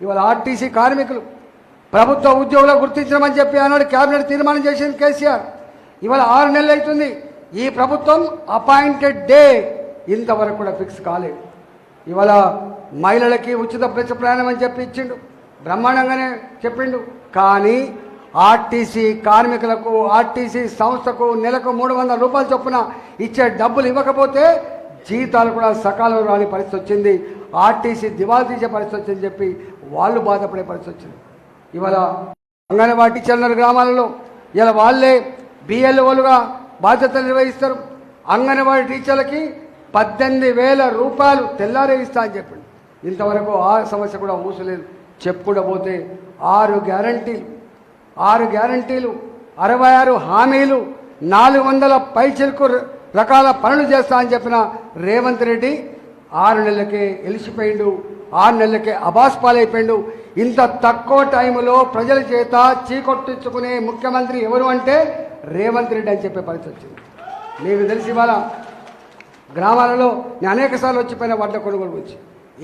ఇవాళ ఆర్టీసీ కార్మికులు ప్రభుత్వ ఉద్యోగులు గుర్తించమని చెప్పి ఆనాడు కేబినెట్ తీర్మానం చేసింది కేసీఆర్. ఇవాళ ఆరు నెలలు అవుతుంది. ఈ ప్రభుత్వం అపాయింటెడ్ డే ఇంతవరకు కూడా ఫిక్స్ కాలేదు. ఇవాళ మహిళలకి ఉచిత ప్రతి ప్రయాణం అని చెప్పి ఇచ్చిండు. బ్రహ్మాండంగానే చెప్పిండు. కానీ ఆర్టీసీ కార్మికులకు ఆర్టీసీ సంస్థకు నెలకు మూడు వందల రూపాయలు చొప్పున ఇచ్చే డబ్బులు ఇవ్వకపోతే జీతాలు కూడా సకాలంలో రాని పరిస్థితి వచ్చింది. ఆర్టీసీ దివాలా తీసే పరిస్థితి వచ్చిందని చెప్పి వాళ్ళు బాధపడే పరిస్థితి వచ్చింది. ఇవాళ అంగన్వాడీ టీచర్ల గ్రామాలలో ఇలా వాళ్ళే బిఎల్ఓలుగా బాధ్యతలు నిర్వహిస్తారు. అంగన్వాడీ టీచర్లకి పద్దెనిమిది వేల రూపాయలు తెల్లారే ఇస్తా అని చెప్పింది ఇంతవరకు ఆ సమస్య కూడా మూసలేదు చెప్పుకోకపోతే ఆరు గ్యారంటీలు ఆరు గ్యారంటీలు అరవై ఆరు హామీలు నాలుగు వందల పైచిలకు రకాల పనులు చేస్తా అని చెప్పిన రేవంత్ రెడ్డి ఆరు నెలలకే ఎలిసిపోయిండు. ఆరు నెలలకే అబాస్ పాలైపోయిండు. ఇంత తక్కువ టైంలో ప్రజల చేత చీకొట్టించుకునే ముఖ్యమంత్రి ఎవరు అంటే రేవంత్ రెడ్డి అని చెప్పే పరిస్థితి వచ్చింది. మీకు తెలిసి ఇవాళ గ్రామాలలో నేను అనేకసార్లు వచ్చిపోయిన వడ్డ కొనుగోలు గురించి.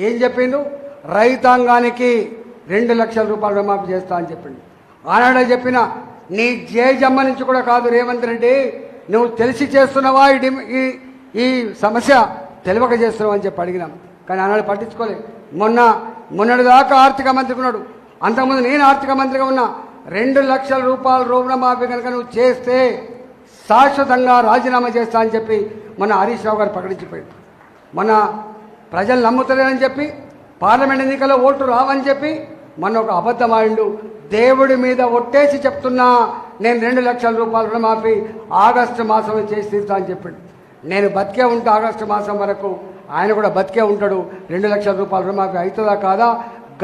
ఏం చెప్పిండు? రైతాంగానికి రెండు లక్షల రూపాయలు రుణమాఫీ చేస్తా అని చెప్పిండు. ఆనాడే చెప్పిన నీ జేజమ్మ నుంచి కూడా కాదు రేవంత్ రెడ్డి నువ్వు తెలిసి చేస్తున్నావా? ఈ ఈ ఈ సమస్య తెలియక చేస్తున్నావు? అని చెప్పి అడిగినాం. కానీ ఆనాడు పట్టించుకోలే మొన్న మొన్నటి దాకా ఆర్థిక మంత్రి ఉన్నాడు. అంతకుముందు నేను ఆర్థిక మంత్రిగా ఉన్నా. రెండు లక్షల రూపాయల రుణమాఫీ కనుక నువ్వు చేస్తే శాశ్వతంగా రాజీనామా చేస్తా అని చెప్పి మన హరీష్ రావు గారు ప్రకటించిపోయాడు మన ప్రజలు నమ్ముతలేరని చెప్పి పార్లమెంట్ ఎన్నికల్లో ఓట్లు రావని చెప్పి మన ఒక అబద్ధమాయిండు దేవుడి మీద ఒట్టేసి చెప్తున్నా నేను రెండు లక్షల రూపాయల రుణమాఫీ ఆగస్టు మాసం చేసి తీస్తా అని చెప్పాడు. నేను బతికే ఉంటా ఆగస్టు మాసం వరకు ఆయన కూడా బతికే ఉంటాడు. రెండు లక్షల రూపాయల రుణమాఫీ అవుతుందా కాదా?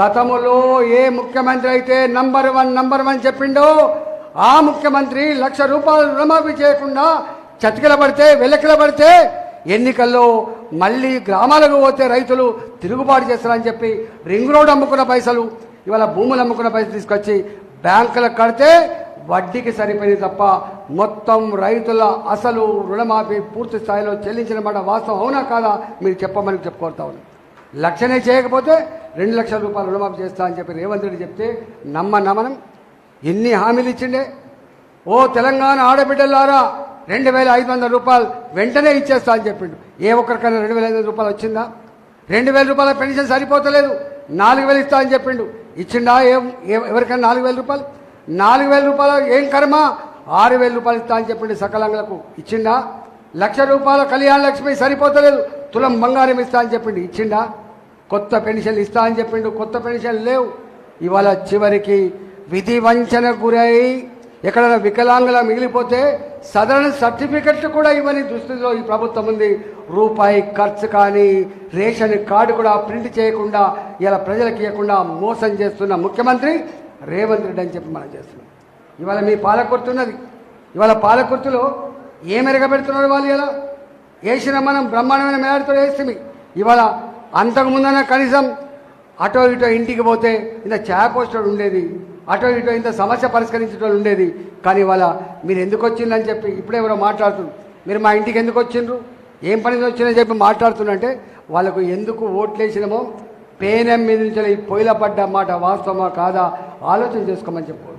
గతములో ఏ ముఖ్యమంత్రి అయితే నంబర్ వన్ నంబర్ వన్ చెప్పిండో ఆ ముఖ్యమంత్రి లక్ష రూపాయలు రుణమాఫీ చేయకుండా చతికిల పడితే వెలకిల పడితే ఎన్నికల్లో మళ్ళీ గ్రామాలకు పోతే రైతులు తిరుగుబాటు చేస్తారని చెప్పి రింగ్ రోడ్ అమ్ముకున్న పైసలు ఇవాళ భూములు అమ్ముకున్న పైసలు తీసుకొచ్చి బ్యాంకులకు కడితే వడ్డీకి సరిపోయింది తప్ప మొత్తం రైతుల అసలు రుణమాఫీ పూర్తి స్థాయిలో చెల్లించిన మాట వాస్తవం అవునా కాదా మీరు చెప్పమని చెప్పుకోరుతా ఉన్నాను లక్షనే చేయకపోతే రెండు లక్షల రూపాయలు రుణమాఫీ చేస్తా అని చెప్పి రేవంత్ రెడ్డి చెప్తే నమ్మ నమనం ఎన్ని హామీలు ఇచ్చిండే? ఓ తెలంగాణ ఆడబిడ్డలారా రెండు వేల ఐదు వందల రూపాయలు వెంటనే ఇచ్చేస్తా అని చెప్పిండు. ఏ ఒక్కరికైనా రెండు వేల ఐదు వందల రూపాయలు వచ్చిందా? రెండు వేల రూపాయల పెన్షన్ సరిపోతలేదు. నాలుగు వేలు ఇస్తా అని చెప్పిండు. ఇచ్చిండా ఏం ఏ- ఎవరికైనా నాలుగు వేల రూపాయలు? నాలుగు వేల రూపాయలు ఏం కర్మ? ఆరు వేల రూపాయలు ఇస్తా అని చెప్పిండు సకలంగులకు. ఇచ్చిండా? లక్ష రూపాయల కళ్యాణ లక్ష్మి సరిపోతలేదు. తులం బంగారం ఇస్తా అని చెప్పిండు. ఇచ్చిండా? కొత్త పెన్షన్లు ఇస్తా అని చెప్పిండు. కొత్త పెన్షన్లు లేవు. ఇవాళ చివరికి విధి వంచన గురై ఎక్కడైనా వికలాంగుల మిగిలిపోతే సదరణ సర్టిఫికెట్లు కూడా ఇవ్వని దృష్టిలో ఈ ప్రభుత్వం ఉంది. రూపాయి ఖర్చు కానీ రేషన్ కార్డు కూడా ప్రింట్ చేయకుండా ఇలా ప్రజలకు ఇవ్వకుండా మోసం చేస్తున్న ముఖ్యమంత్రి రేవంత్ రెడ్డి అని చెప్పి మనం చేస్తున్నాం. ఇవాళ మీ పాలకుర్తున్నది ఇవాళ పాలకొర్తులో ఏం ఎరగబెడుతున్నారు వాళ్ళు ఇలా? వేసిన మనం బ్రహ్మాండమైన మేడతో వేస్తుంది ఇవాళ అంతకు ముందన్న కనీసం అటో ఇటో ఇంటికి పోతే ఇంత పోస్టర్ ఉండేది. అటో ఇటో ఇంత సమస్య పరిష్కరించడం ఉండేది. కానీ ఇవాళ మీరు ఎందుకు వచ్చిందని చెప్పి ఇప్పుడే ఎవరో మాట్లాడుతుంది మీరు మా ఇంటికి ఎందుకు వచ్చిండ్రు? ఏం పని వచ్చిందని చెప్పి మాట్లాడుతుందంటే వాళ్ళకు ఎందుకు ఓట్లేసినామో పేనం మీద నుంచి ఈ పొయ్యిల పడ్డ మాట వాస్తవమా కాదా? ఆలోచన చేసుకోమని చెప్పు.